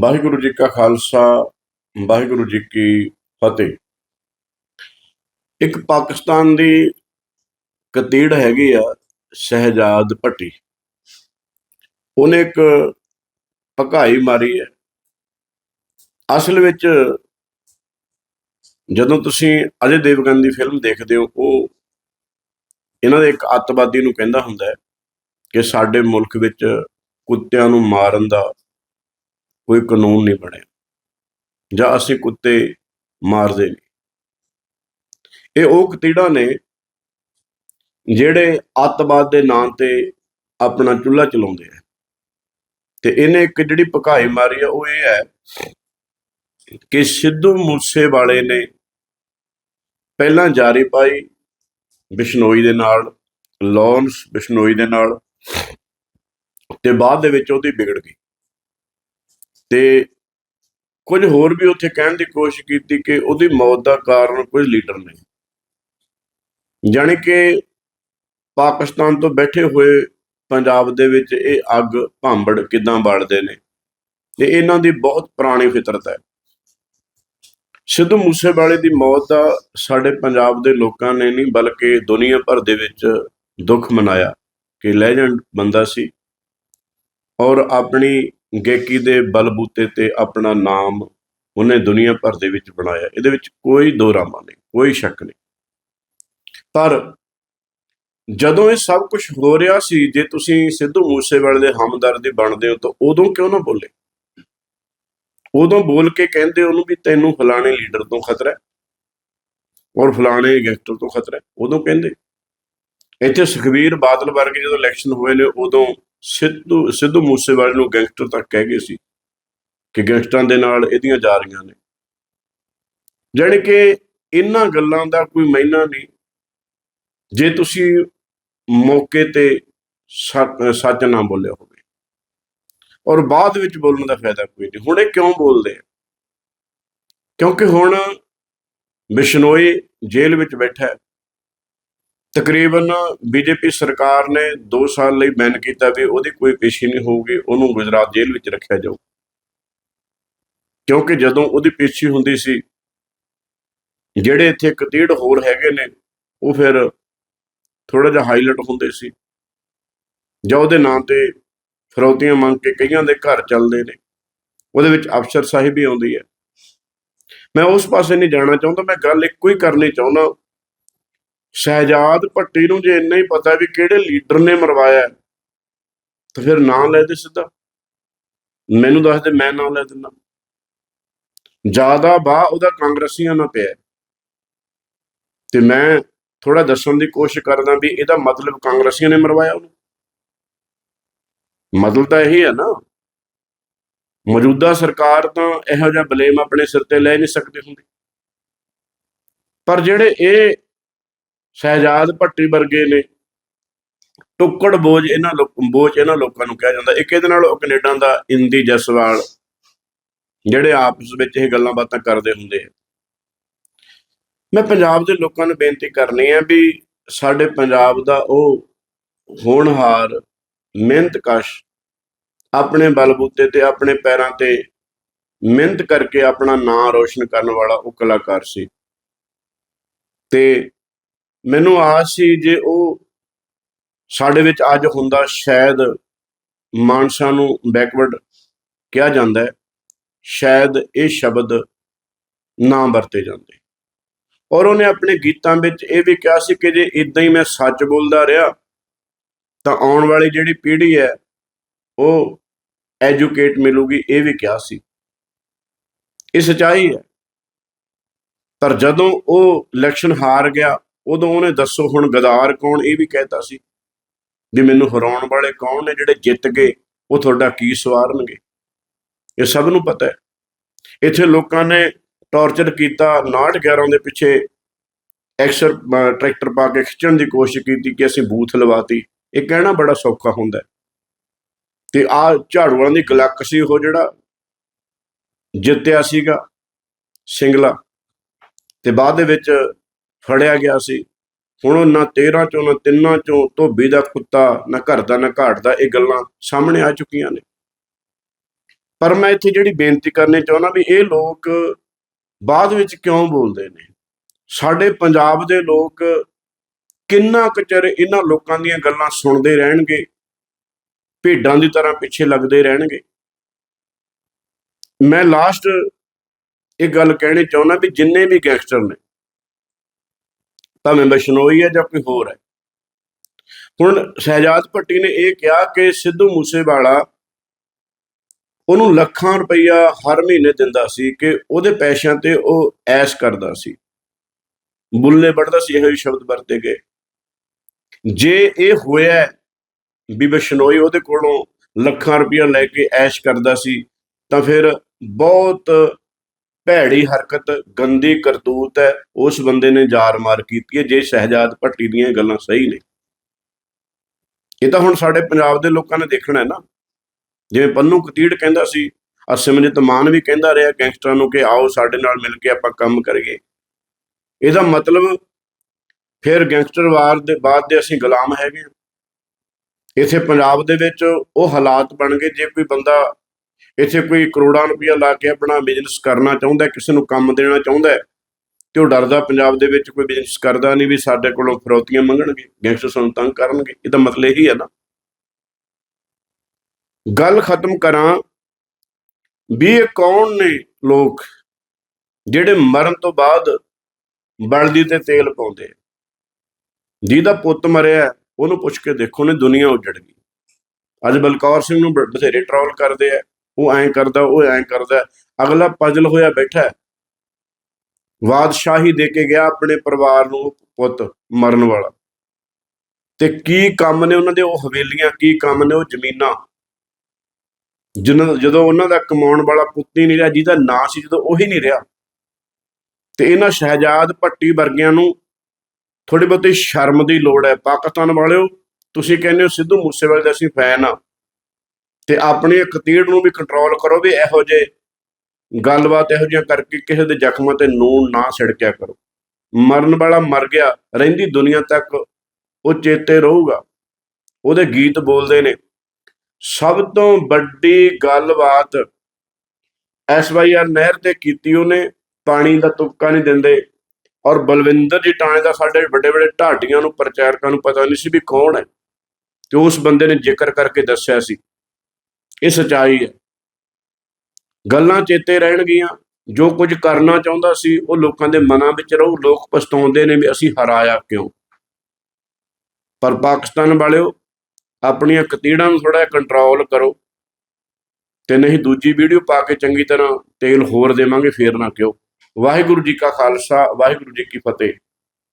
ਵਾਹਿਗੁਰੂ ਜੀ ਕਾ ਖਾਲਸਾ, ਵਾਹਿਗੁਰੂ ਜੀ ਕੀ ਫਤਿਹ। ਇੱਕ ਪਾਕਿਸਤਾਨ ਦੀ ਕਤੀੜ ਹੈਗੀ ਆ, ਸ਼ਹਿਜਾਦ ਭੱਟੀ। ਉਹਨੇ ਇੱਕ ਭਕਾਈ ਮਾਰੀ ਹੈ। ਅਸਲ ਵਿੱਚ ਜਦੋਂ ਤੁਸੀਂ ਅਜੇ ਦੇਵਗਨ ਦੀ ਫਿਲਮ ਦੇਖਦੇ ਹੋ, ਉਹ ਇਹਨਾਂ ਦੇ ਇੱਕ ਅੱਤਵਾਦੀ ਨੂੰ ਕਹਿੰਦਾ ਹੁੰਦਾ ਹੈ ਕਿ ਸਾਡੇ ਮੁਲਕ ਵਿੱਚ ਕੁੱਤਿਆਂ ਨੂੰ ਮਾਰਨ ਦਾ ਕੋਈ ਕਾਨੂੰਨ ਨਹੀਂ ਬਣਿਆ, ਜਾਂ ਅਸੀਂ ਕੁੱਤੇ ਮਾਰਦੇ ਨਹੀਂ। ਇਹ ਉਹ ਕਤੀੜਾ ਨੇ ਜਿਹੜੇ ਅੱਤਵਾਦ ਦੇ ਨਾਂ ਤੇ ਆਪਣਾ ਚੁੱਲ੍ਹਾ ਚਲਾਉਂਦੇ ਆ। ਤੇ ਇਹਨੇ ਇੱਕ ਜਿਹੜੀ ਪਕਾਈ ਮਾਰੀ ਆ, ਉਹ ਇਹ ਹੈ ਕਿ ਸਿੱਧੂ ਮੂਸੇ ਵਾਲੇ ਨੇ ਪਹਿਲਾਂ ਜਾਰੀ ਪਾਈ ਬਿਸ਼ਨੋਈ ਦੇ ਨਾਲ ਲੌਰੈਂਸ ਬਿਸ਼ਨੋਈ ਦੇ ਨਾਲ, ਤੇ ਬਾਅਦ ਦੇ ਵਿੱਚ ਉਹਦੀ ਵਿਗੜ ਗਈ। ਤੇ ਕੁਝ ਹੋਰ ਵੀ ਉੱਥੇ ਕਹਿਣ ਦੀ ਕੋਸ਼ਿਸ਼ ਕੀਤੀ ਕਿ ਉਹਦੀ ਮੌਤ ਦਾ ਕਾਰਨ ਕੋਈ ਲੀਡਰ ਨਹੀਂ ਜਾਣੀ ਕਿ ਪਾਕਿਸਤਾਨ ਤੋਂ ਬੈਠੇ ਹੋਏ ਪੰਜਾਬ ਦੇ ਵਿੱਚ ਇਹ ਅੱਗ ਭਾਂਬੜ ਕਿਦਾਂ ਬਾਲਦੇ ਨੇ ਤੇ ਇਹਨਾਂ ਦੀ ਬਹੁਤ ਪੁਰਾਣੀ ਫਿਤਰਤ ਹੈ। ਸਿੱਧੂ ਮੂਸੇਵਾਲੇ ਦੀ ਮੌਤ ਦਾ ਸਾਡੇ ਪੰਜਾਬ ਦੇ ਲੋਕਾਂ ਨੇ ਨਹੀਂ ਬਲਕਿ ਦੁਨੀਆ ਭਰ ਦੇ ਵਿੱਚ ਦੁੱਖ ਮਨਾਇਆ ਕਿ ਲੈਜੈਂਡ ਬੰਦਾ ਸੀ ਔਰ ਆਪਣੀ ਗਾਇਕੀ ਦੇ ਬਲਬੂਤੇ ਤੇ ਆਪਣਾ ਨਾਮ ਉਹਨੇ ਦੁਨੀਆ ਭਰ ਦੇ ਵਿੱਚ ਬਣਾਇਆ। ਇਹਦੇ ਵਿੱਚ ਕੋਈ ਦੋ ਰਾਮਾ ਨਹੀਂ, ਕੋਈ ਸ਼ੱਕ ਨਹੀਂ। ਪਰ ਜਦੋਂ ਇਹ ਸਭ ਕੁਝ ਹੋ ਰਿਹਾ ਸੀ, ਜੇ ਤੁਸੀਂ ਸਿੱਧੂ ਮੂਸੇਵਾਲੇ ਦੇ ਹਮਦਰਦ ਬਣਦੇ ਹੋ, ਤਾਂ ਉਦੋਂ ਕਿਉਂ ਨਾ ਬੋਲੇ? ਉਦੋਂ ਬੋਲ ਕੇ ਕਹਿੰਦੇ ਉਹਨੂੰ ਵੀ ਤੈਨੂੰ ਫਲਾਣੇ ਲੀਡਰ ਤੋਂ ਖਤਰਾ ਹੈ। ਔਰ ਫਲਾਣੇ ਗੈਂਗਸਟਰ ਤੋਂ ਖਤਰਾ ਹੈ। ਉਦੋਂ ਕਹਿੰਦੇ। ਇੱਥੇ ਸੁਖਵੀਰ ਬਾਦਲ ਵਰਗੇ ਜਦੋਂ ਇਲੈਕਸ਼ਨ ਹੋਏ ਨੇ, ਉਦੋਂ ਸਿੱਧੂ ਸਿੱਧੂ ਮੂਸੇਵਾਲੇ ਨੂੰ ਗੈਂਗਸਟਰ ਤੱਕ ਕਹਿ ਗਏ ਸੀ ਕਿ ਗੈਂਗਸਟਰਾਂ ਦੇ ਨਾਲ ਇਹਦੀਆਂ ਜਾ ਰਹੀਆਂ ਨੇ। ਜਾਣੀ ਕਿ ਇਹਨਾਂ ਗੱਲਾਂ ਦਾ ਕੋਈ ਮਾਇਨਾ ਨਹੀਂ। ਜੇ ਤੁਸੀਂ ਮੌਕੇ ਤੇ ਸੱਚ ਸੱਚ ਨਾ ਬੋਲਿਆ ਹੋਵੇ, ਔਰ ਬਾਅਦ ਵਿੱਚ ਬੋਲਣ ਦਾ ਫਾਇਦਾ ਕੋਈ ਨਹੀਂ। ਹੁਣ ਇਹ ਕਿਉਂ ਬੋਲਦੇ ਆ? ਕਿਉਂਕਿ ਹੁਣ ਬਿਸ਼ਨੋਈ ਜੇਲ੍ਹ ਵਿੱਚ ਬੈਠਾ ਹੈ। ਤਕਰੀਬਨ ਬੀਜੇਪੀ ਸਰਕਾਰ ਨੇ 2 ਸਾਲ ਲਈ ਬੈਨ ਕੀਤਾ ਵੀ ਉਹਦੀ ਕੋਈ ਪੇਸ਼ੀ ਨਹੀਂ ਹੋਊਗੀ, ਉਹਨੂੰ ਗੁਜਰਾਤ ਜੇਲ੍ਹ ਵਿੱਚ ਰੱਖਿਆ ਜਾਊ। ਕਿਉਂਕਿ ਜਦੋਂ ਉਹਦੀ ਪੇਸ਼ੀ ਹੁੰਦੀ ਸੀ, ਜਿਹੜੇ ਇੱਥੇ ਕਤੀੜ ਹੋਰ ਹੈਗੇ ਨੇ, ਉਹ ਫਿਰ ਥੋੜਾ ਜਿਹਾ ਹਾਈਲਾਈਟ ਹੁੰਦੇ ਸੀ। ਜਾਂ ਉਹਦੇ ਨਾਂ ਤੇ ਫਰੌਤੀਆਂ ਮੰਗ ਕੇ ਕਈਆਂ ਦੇ ਘਰ ਚੱਲਦੇ ਨੇ। ਉਹਦੇ ਵਿੱਚ ਅਫਸਰ ਸਾਹਿਬ ਵੀ ਆਉਂਦੀ ਹੈ ਮੈਂ ਉਸ ਪਾਸੇ ਨਹੀਂ ਜਾਣਾ ਚਾਹੁੰਦਾ, ਮੈਂ ਗੱਲ ਇੱਕੋ ਹੀ ਕਰਨੀ ਚਾਹੁੰਦਾ। ਸ਼ਹਿਜਾਦ ਭੱਟੀ ਨੂੰ ਜੇ ਇੰਨਾ ਹੀ ਪਤਾ ਵੀ ਕਿਹੜੇ ਲੀਡਰ ਨੇ ਮਰਵਾਇਆ ਤਾਂ ਫਿਰ ਨਾਂ ਲੈ ਦੇ ਸਿੱਧਾ। ਮੈਨੂੰ ਦੱਸ ਦੇ, ਮੈਂ ਨਾਂ ਲੈ ਦਿੰਦਾ। ਜ਼ਿਆਦਾ ਬਾ ਉਹਦਾ ਕਾਂਗਰਸੀਆਂ ਨਾਲ ਪਿਆ ਤੇ ਮੈਂ ਥੋੜਾ ਦੱਸਣ ਦੀ ਕੋਸ਼ਿਸ਼ ਕਰਦਾ ਵੀ ਇਹਦਾ ਮਤਲਬ ਕਾਂਗਰਸੀਆਂ ਨੇ ਮਰਵਾਇਆ ਉਹਨੂੰ। ਮਤਲਬ ਤਾਂ ਇਹੀ ਹੈ ਨਾ। ਮੌਜੂਦਾ ਸਰਕਾਰ ਤਾਂ ਇਹੋ ਜਿਹਾ ਬਲੇਮ ਆਪਣੇ ਸਿਰ ਤੇ ਲੈ ਨਹੀਂ ਸਕਦੇ ਹੁੰਦੀ। ਪਰ ਜਿਹੜੇ ਇਹ ਸ਼ਹਿਜਾਦ ਭੱਟੀ ਵਰਗੇ ਨੇ। ਟੁੱਕੜ ਬੋਝ ਇਹਨਾਂ ਲੋਕ, ਬੋਝ ਇਹਨਾਂ ਲੋਕਾਂ ਨੂੰ ਕਿਹਾ ਜਾਂਦਾ। ਇੱਕ ਇਹਦੇ ਨਾਲ ਉਹ ਕੈਨੇਡਾ ਦਾ ਇੰਦੀ ਜਸਵਾਲ, ਜਿਹੜੇ ਆਪਸ ਵਿੱਚ ਇਹ ਗੱਲਾਂ ਬਾਤਾਂ ਕਰਦੇ ਹੁੰਦੇ ਆ। ਮੈਂ ਪੰਜਾਬ ਦੇ ਲੋਕਾਂ ਨੂੰ ਬੇਨਤੀ ਕਰਨੀ ਹੈ ਵੀ ਸਾਡੇ ਪੰਜਾਬ ਦਾ ਉਹ ਹੋਣਹਾਰ ਮਿਹਨਤਕਸ਼ ਆਪਣੇ ਬਲਬੂਤੇ ਤੇ ਆਪਣੇ ਪੈਰਾਂ ਤੇ ਮਿਹਨਤ ਕਰਕੇ ਆਪਣਾ ਨਾਂ ਰੋਸ਼ਨ ਕਰਨ ਵਾਲਾ ਉਹ ਕਲਾਕਾਰ ਸੀ। ਤੇ ਮੈਨੂੰ ਆਸ ਸੀ ਜੇ ਉਹ ਸਾਡੇ ਵਿੱਚ ਅੱਜ ਹੁੰਦਾ ਸ਼ਾਇਦ ਮਾਨਸਾ ਨੂੰ ਬੈਕਵਰਡ ਕਿਹਾ ਜਾਂਦਾ ਹੈ, ਸ਼ਾਇਦ ਇਹ ਸ਼ਬਦ ਨਾ ਵਰਤੇ ਜਾਂਦੇ। ਔਰ ਉਹਨੇ ਆਪਣੇ ਗੀਤਾਂ ਵਿੱਚ ਇਹ ਵੀ ਕਿਹਾ ਸੀ ਕਿ ਜੇ ਇਦਾਂ ਹੀ ਮੈਂ ਸੱਚ ਬੋਲਦਾ ਰਿਹਾ, ਤਾਂ ਆਉਣ ਵਾਲੀ ਜਿਹੜੀ ਪੀੜ੍ਹੀ ਹੈ, ਉਹ ਐਜੂਕੇਟ ਮਿਲੂਗੀ, ਇਹ ਵੀ ਕਿਹਾ ਸੀ। ਇਹ ਸਚਾਈ ਹੈ। ਪਰ ਜਦੋਂ ਉਹ ਇਲੈਕਸ਼ਨ ਹਾਰ ਗਿਆ ਉਦੋਂ ਉਹਨੇ ਦੱਸੋ ਹੁਣ ਗਦਾਰ ਕੌਣ? ਇਹ ਵੀ ਕਹਿਤਾ ਸੀ ਵੀ ਮੈਨੂੰ ਹਰਾਉਣ ਵਾਲੇ ਕੌਣ ਨੇ ਜਿਹੜੇ ਜਿੱਤ ਗਏ? ਉਹ ਤੁਹਾਡਾ ਕੀ ਸਵਾਰਨਗੇ? ਇਹ ਸਭ ਨੂੰ ਪਤਾ ਹੈ। ਇੱਥੇ ਲੋਕਾਂ ਨੇ ਟੌਰਚਰ ਕੀਤਾ 911 ਦੇ ਪਿੱਛੇ ਐਕਸਰ ਟਰੈਕਟਰ ਪਾ ਕੇ ਖਿੱਚਣ ਦੀ ਕੋਸ਼ਿਸ਼ ਕੀਤੀ ਕਿ ਅਸੀਂ ਬੂਥ ਲਵਾਤੀ। ਇਹ ਕਹਿਣਾ ਬੜਾ ਸੌਖਾ ਹੁੰਦਾ ਹੈ। ਤੇ ਆ ਝਾੜੂਆਂ ਦੀ ਗਲੱਕ ਸੀ ਉਹ ਜਿਹੜਾ ਜਿੱਤਿਆ ਸੀਗਾ ਸਿੰਗਲਾ। ਤੇ ਬਾਅਦ ਦੇ ਵਿੱਚ ਫੜਿਆ ਗਿਆ ਸੀ। ਹੁਣ ਉਹ ਨਾ 13 ਚੋਂ, ਨਾ ਤਿੰਨਾਂ ਚੋਂ ਧੋਬੀ ਦਾ ਕੁੱਤਾ, ਨਾ ਘਰ ਦਾ, ਨਾ ਘਾਟ ਦਾ ਇਹ ਗੱਲਾਂ ਸਾਹਮਣੇ ਆ ਚੁੱਕੀਆਂ ਨੇ। ਪਰ ਮੈਂ ਇੱਥੇ ਜਿਹੜੀ ਬੇਨਤੀ ਕਰਨੀ ਚਾਹੁੰਦਾ ਵੀ ਇਹ ਲੋਕ ਬਾਅਦ ਵਿੱਚ ਕਿਉਂ ਬੋਲਦੇ ਨੇ? ਸਾਡੇ ਪੰਜਾਬ ਦੇ ਲੋਕ ਕਿੰਨਾ ਕੁ ਇਹਨਾਂ ਲੋਕਾਂ ਦੀਆਂ ਗੱਲਾਂ ਸੁਣਦੇ ਰਹਿਣਗੇ? ਭੇਡਾਂ ਦੀ ਤਰ੍ਹਾਂ ਪਿੱਛੇ ਲੱਗਦੇ ਰਹਿਣਗੇ? ਮੈਂ ਲਾਸਟ ਇਹ ਗੱਲ ਕਹਿਣੀ ਚਾਹੁੰਦਾ ਵੀ ਜਿੰਨੇ ਵੀ ਗੈਂਗਸਟਰ ਨੇ ਭਾਵੇਂ ਬਸ਼ਨੋਈ ਹੈ ਜਾਂ ਕੋਈ ਹੋਰ ਹੈ। ਹੁਣ ਸ਼ਹਿਜਾਦ ਭੱਟੀ ਨੇ ਇਹ ਕਿਹਾ ਕਿ ਸਿੱਧੂ ਮੂਸੇਵਾਲਾ ਉਹਨੂੰ ਲੱਖਾਂ ਰੁਪਈਆ ਹਰ ਮਹੀਨੇ ਦਿੰਦਾ ਸੀ ਕਿ ਉਹਦੇ ਪੈਸਿਆਂ ਤੇ ਉਹ ਐਸ਼ ਕਰਦਾ ਸੀ। ਬੁੱਲੇ ਵੜਦਾ ਸੀ, ਇਹੋ ਜਿਹੇ ਸ਼ਬਦ ਵਰਤੇ ਗਏ। ਜੇ ਇਹ ਹੋਇਆ ਵੀ ਬਸ਼ਨੋਈ ਉਹਦੇ ਕੋਲੋਂ ਲੱਖਾਂ ਰੁਪਈਆ ਲੈ ਕੇ ਐਸ਼ ਕਰਦਾ ਸੀ, ਤਾਂ ਫਿਰ ਬਹੁਤ ਭੈੜੀ ਹਰਕਤ, ਗੰਦੀ ਕਰਤੂਤ ਹੈ, ਉਸ ਬੰਦੇ ਨੇ ਜਾਰ ਮਾਰ ਕੀਤੀ ਹੈ, ਜੇ ਸ਼ਹਿਜਾਦ ਭੱਟੀ ਦੀਆਂ ਗੱਲਾਂ ਸਹੀ ਨੇ। ਇਹ ਤਾਂ ਹੁਣ ਸਾਡੇ ਪੰਜਾਬ ਦੇ ਲੋਕਾਂ ਨੇ ਦੇਖਣਾ ਹੈ ਨਾ। ਜਿਵੇਂ ਪੰਨੂ ਕਤੀੜ ਕਹਿੰਦਾ ਸੀ, ਔਰ ਸਿਮਰਜੀਤ ਮਾਨ ਵੀ ਕਹਿੰਦਾ ਰਿਹਾ ਗੈਂਗਸਟਰਾਂ ਨੂੰ ਕਿ ਆਓ ਸਾਡੇ ਨਾਲ ਮਿਲ ਕੇ ਆਪਾਂ ਕੰਮ ਕਰੀਏ। ਇਹਦਾ ਮਤਲਬ ਫਿਰ ਗੈਂਗਸਟਰ ਵਾਰ ਦੇ ਬਾਅਦ ਦੇ ਅਸੀਂ ਗੁਲਾਮ ਹੈਗੇ ਹਾਂ। ਇੱਥੇ ਪੰਜਾਬ ਦੇ ਵਿੱਚ ਉਹ ਹਾਲਾਤ ਬਣ ਗਏ, ਜੇ ਕੋਈ ਬੰਦਾ ਇੱਥੇ ਕੋਈ ਕਰੋੜਾਂ ਰੁਪਇਆ ਲਾ ਕੇ ਆਪਣਾ ਬਿਜ਼ਨਸ ਕਰਨਾ ਚਾਹੁੰਦਾ, ਕਿਸੇ ਨੂੰ ਕੰਮ ਦੇਣਾ ਚਾਹੁੰਦਾ ਤੇ ਉਹ ਡਰਦਾ ਪੰਜਾਬ ਦੇ ਵਿੱਚ ਕੋਈ ਬਿਜ਼ਨਸ ਕਰਦਾ ਨਹੀਂ ਵੀ ਸਾਡੇ ਕੋਲੋਂ ਫਰੋਤੀਆਂ ਮੰਗਣਗੇ ਗੈਂਗਸਟਰ ਸਾਨੂੰ ਤੰਗ ਕਰਨਗੇ ਇਹਦਾ ਮਤਲਬ ਇਹੀ ਹੈ ਨਾ। ਗੱਲ ਖਤਮ ਕਰਾਂ, ਵੀ ਇਹ ਕੌਣ ਨੇ ਲੋਕ ਜਿਹੜੇ ਮਰਨ ਤੋਂ ਬਾਅਦ ਬਲਦੀ ਤੇ ਤੇਲ ਪਾਉਂਦੇ ਆ? ਜਿਹਦਾ ਪੁੱਤ ਮਰਿਆ ਉਹਨੂੰ ਪੁੱਛ ਕੇ ਦੇਖੋ ਨੇ ਦੁਨੀਆ ਉੱਜੜ ਗਈ। ਅੱਜ ਬਲਕੌਰ ਸਿੰਘ ਨੂੰ ਬਥੇਰੇ ਟਰੋਲ ਕਰਦੇ ਆ। ਉਹ ਐਂ ਕਰਦਾ, ਉਹ ਐਂ ਕਰਦਾ। ਅਗਲਾ ਪਜਲ ਹੋਇਆ ਬੈਠਾ। ਹੈ। ਬਾਦਸ਼ਾਹੀ ਦੇ ਕੇ ਗਿਆ ਆਪਣੇ ਪਰਿਵਾਰ ਨੂੰ ਪੁੱਤ ਮਰਨ ਵਾਲਾ। ਤੇ ਕੀ ਕੰਮ ਨੇ ਉਹਨਾਂ ਦੇ ਉਹ ਹਵੇਲੀਆਂ, ਕੀ ਕੰਮ ਨੇ ਉਹ ਜ਼ਮੀਨਾਂ? ਜਿਹਨਾਂ ਜਦੋਂ ਉਹਨਾਂ ਦਾ ਕਮਾਉਣ ਵਾਲਾ ਪੁੱਤ ਹੀ ਨਹੀਂ ਰਿਹਾ, ਜਿਹਦਾ ਨਾਂ ਸੀ ਜਦੋਂ ਉਹੀ ਨਹੀਂ ਰਿਹਾ, ਤੇ ਇਹਨਾਂ ਸ਼ਹਿਜਾਦ ਭੱਟੀ ਵਰਗਿਆਂ ਨੂੰ ਥੋੜੀ ਬਹੁਤੀ ਸ਼ਰਮ ਦੀ ਲੋੜ ਹੈ। ਪਾਕਿਸਤਾਨ ਵਾਲਿਓ, ਤੁਸੀਂ ਕਹਿੰਦੇ ਹੋ ਸਿੱਧੂ ਮੂਸੇਵਾਲੇ ਦਾ ਅਸੀਂ ਫੈਨ ਆ ਤੇ ਆਪਣੀ ਖਤੀੜ ਨੂੰ ਵੀ ਕੰਟਰੋਲ ਕਰੋ ਵੀ ਇਹੋ ਜੇ ਗੱਲਬਾਤ ਇਹੋ ਜਿਹੀਆਂ ਕਰਕੇ ਕਿਸੇ ਦੇ ਜ਼ਖਮਾਂ ਤੇ ਨੂਨ ਨਾ ਛਿੜਕਿਆ ਕਰੋ। ਮਰਨ ਵਾਲਾ ਮਰ ਗਿਆ, ਰਹਿੰਦੀ ਦੁਨੀਆ ਤੱਕ ਉਹ ਚੇਤੇ ਰਹੂਗਾ। ਉਹਦੇ ਗੀਤ ਬੋਲਦੇ ਨੇ, ਸਭ ਤੋਂ ਵੱਡੀ ਗੱਲਬਾਤ ਐਸਵਾਈਆਰ ਨਹਿਰ ਤੇ ਕੀਤੀ ਉਹਨੇ, ਪਾਣੀ ਦਾ ਤੁਪਕਾ ਨਹੀਂ ਦਿੰਦੇ। ਔਰ ਬਲਵਿੰਦਰ ਜੀ ਟਾਣੇ ਦਾ ਸਾਡੇ ਵੱਡੇ ਵੱਡੇ ਢਾਡੀਆਂ ਨੂੰ, ਪ੍ਰਚਾਰਕਾਂ ਨੂੰ ਪਤਾ ਨਹੀਂ ਸੀ ਵੀ ਕੌਣ ਹੈ। ਤੇ ਉਸ ਬੰਦੇ ਨੇ ਜ਼ਿਕਰ ਕਰਕੇ ਦੱਸਿਆ ਸੀ। ਇਹ ਸਚਾਈ ਹੈ। ਗੱਲਾਂ ਚੇਤੇ ਰਹਿਣਗੀਆਂ। ਜੋ ਕੁਝ ਕਰਨਾ ਚਾਹੁੰਦਾ ਸੀ, ਉਹ ਲੋਕਾਂ ਦੇ ਮਨਾਂ ਵਿੱਚ ਰਹੂ। ਲੋਕ ਪਛਤਾਉਂਦੇ ਨੇ ਵੀ ਅਸੀਂ ਹਰਾਇਆ ਕਿਉਂ? ਪਰ ਪਾਕਿਸਤਾਨ ਵਾਲਿਓ, ਆਪਣੀਆਂ ਕਤੀੜਾਂ ਨੂੰ ਥੋੜਾ ਕੰਟਰੋਲ ਕਰੋ। ਤੇ ਨਹੀਂ ਦੂਜੀ ਵੀਡੀਓ ਪਾ ਕੇ ਚੰਗੀ ਤਰ੍ਹਾਂ ਤੇਲ ਹੋਰ ਦੇਵਾਂਗੇ, ਫੇਰ ਨਾ ਕਿਉਂ? ਵਾਹਿਗੁਰੂ ਜੀ ਕਾ ਖਾਲਸਾ, ਵਾਹਿਗੁਰੂ ਜੀ ਕੀ ਫਤਿਹ।